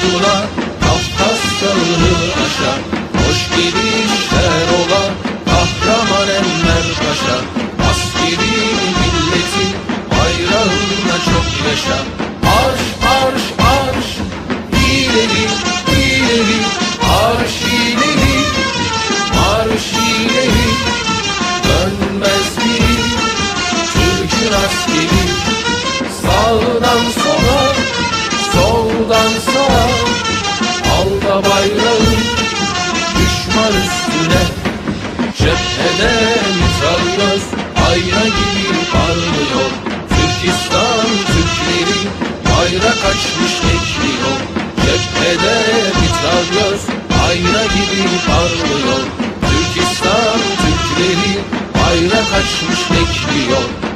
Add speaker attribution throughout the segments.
Speaker 1: orduna Kafkas dağını aşa Hoş gelişler ola Kahraman Enver Paşa Askeri milletin bayrağına çok yaşa. Arş arş arş ileri ileri Arş ileri Marş ileri Dönmez biri Türk'ün askeri. Sağdan sola Soldan sağa Cephede mitralyöz Ayna gibi parlıyor? Türkistan Türkleri Bayrak açmış bekliyor Cephede mitralyöz Ayna gibi parlıyor. Türkistan Türkleri Bayrak açmış bekliyor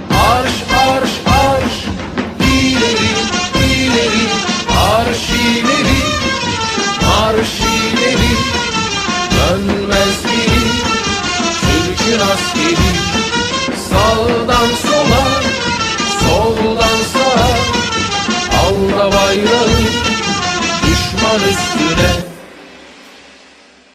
Speaker 1: Sağdan sola Soldan sağa da bayrağı Düşman üstüne